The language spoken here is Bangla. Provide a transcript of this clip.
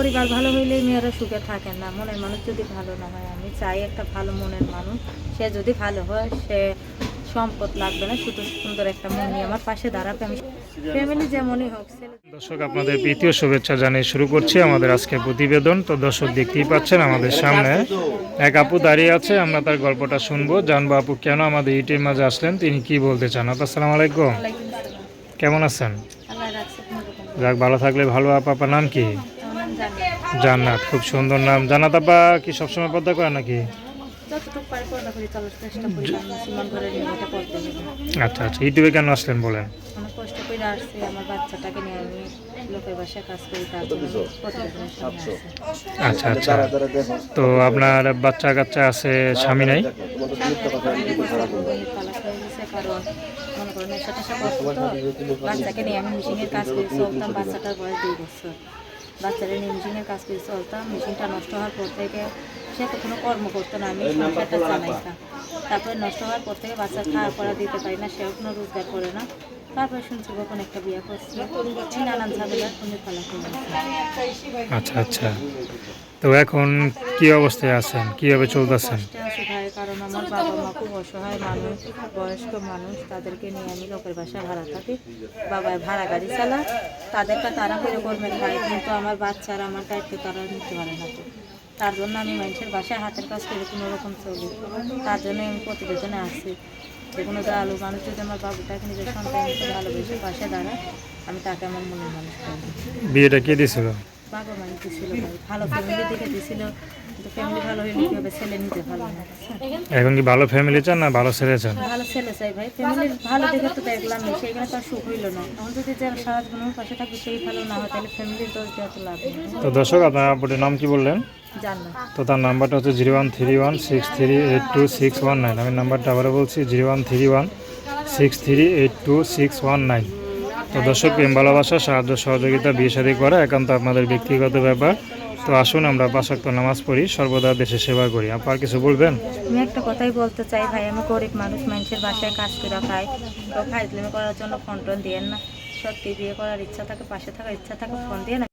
পরিবার ভালো হইলেই মেয়েরা সুখে থাকে না মনের মানুষ যদি ভালো না হয়। আমি চাই একটা ভালো মনের মানুষ। সে যদি ভালো হয় সে সম্পদ লাগবে না শুধু সুন্দর একটা মন নিয়ে আমার পাশে দাঁড়াবে। আমি ফ্যামিলি যেমনই হোক দর্শক আপনাদের প্রীতীয় শুভেচ্ছা জানিয়ে শুরু করছি আমাদের আজকে প্রতিবেদন। তো দর্শক দেখতেই পাচ্ছেন আমাদের সামনে এক আপু দাঁড়িয়ে আছে। আমরা তার গল্পটা শুনব জানব আপু কেন আমাদের ইটির মাঝে আসলেন তিনি কি বলতে চান? আপু আসসালামু আলাইকুম। কেমন আছেন? যাক ভালো থাকলে ভালো আপা আপনার নাম কি? জান্নাত খুব সুন্দর নাম। জান্নাত আপা কি সবসময় পদ্মা করে নাকি? যতটুকু পারি পর্দা করে চলার চেষ্টা করি আমি মুসলমান ঘরে নিয়ে এটা পড়তে হবে আচ্ছা আচ্ছা ইউটিউবে কেন আসলেন বলেন? কষ্ট করে আসছি আমার বাচ্চাটাকে নিয়ে আমি লোকের বাসায় কাজ করি তার জন্য প্রতিবেদনের সামনে আসছি। আচ্ছা। আচ্ছা তো আপনার বাচ্চা কাচ্চা আছে স্বামী নাই? কারণ মনে করেন বাচ্চাকে নিয়ে আমি মেশিনের কাজ করে বাচ্চাটার বয়স দুই বছর। বাচ্চারা নিয়ে মেশিনের কাজ করে চলতাম মেশিনটা নষ্ট হওয়ার পর থেকে সে তো কোনো কর্ম করতো না আমি সংসারটা চালাইতাম। তারপরে নষ্ট হওয়ার পর থেকে বাচ্চা খাওয়া পড়া দিতে পারি না সেও কোনো রোজগার করে না। তারপরে শুনছি কখন একটা বিয়ে করছি। নানান ঝামেলা তুমি তালাক হয়ে গেছে আচ্ছা আচ্ছা। তো এখন কি অবস্থায় আছেন? কীভাবে চলতেছেন? কারণ আমার বাবা মা খুব অসহায় মানুষ বয়স্ক মানুষ তাদেরকে নিয়ে আমি লোকের বাসায় ভাড়া থাকি বাবা ভাড়া গাড়ি চালা তাদেরটা তারা করে করবে খায় কিন্তু আমার বাচ্চারা আমার দায়িত্ব তারা নিতে পারে না তো। তার জন্য আমি মানুষের বাসায় হাতের কাজ করে কোনো রকম চলি। তার জন্য আমি প্রতিবেদনে আসি যে কোনো আলু মানুষ যদি আমার বাবুটাকে নিজের সন্তান হিসেবে ভালোবেসে পাশে দাঁড়ায় আমি তাকে আমার মনের মানুষ করব। বিয়েটা কে দিয়েছিল বাবা মা দিছিল ভালো ফ্যামিলি দেখে দিছিল। ফ্যামিলি ভালো হইলে কি হবে ছেলে নিতে ভালো এখন কি ভালো ফ্যামিলি চান না ভালো ছেলে চান? ভালো ছেলে চাই ভাই। ফ্যামিলির ভালো দেখে তো দেখলাম না সেইখানে তো সুখ হইল না। এখন যদি যে সারা জীবন পাশে থাকবে সেই ভালো না হয় তাহলে ফ্যামিলির দোষ দেওয়া তো লাভ তো দর্শক আপনার আপুটির নাম কি বললেন? তো তার নাম্বারটা হচ্ছে zero one three one six three eight two six one nine. আমি নাম্বারটা আবারও বলছি zero one three one six three eight two six one nine. তো দর্শক প্রেম ভালোবাসা সাহায্য সহযোগিতা বিয়ে শাদী করা একান্ত আপনাদের ব্যক্তিগত ব্যাপার। তো আসুন, আমরা বাসাক্ত নামাজ পড়ি, সর্বদা দেশে সেবা করি। আপনার কিছু বলবেন? আমি একটা কথাই বলতে চাই ভাই, আমি গরিব মানুষ, মানুষের বাসায় কাজ করে খাই। তো ফাইজলিমি করার জন্য ফোন টোন দিয়ে না। সত্যি, বিয়ে করার ইচ্ছা থাকে, পাশে থাকার ইচ্ছা থাকে ফোন দিয়ে না।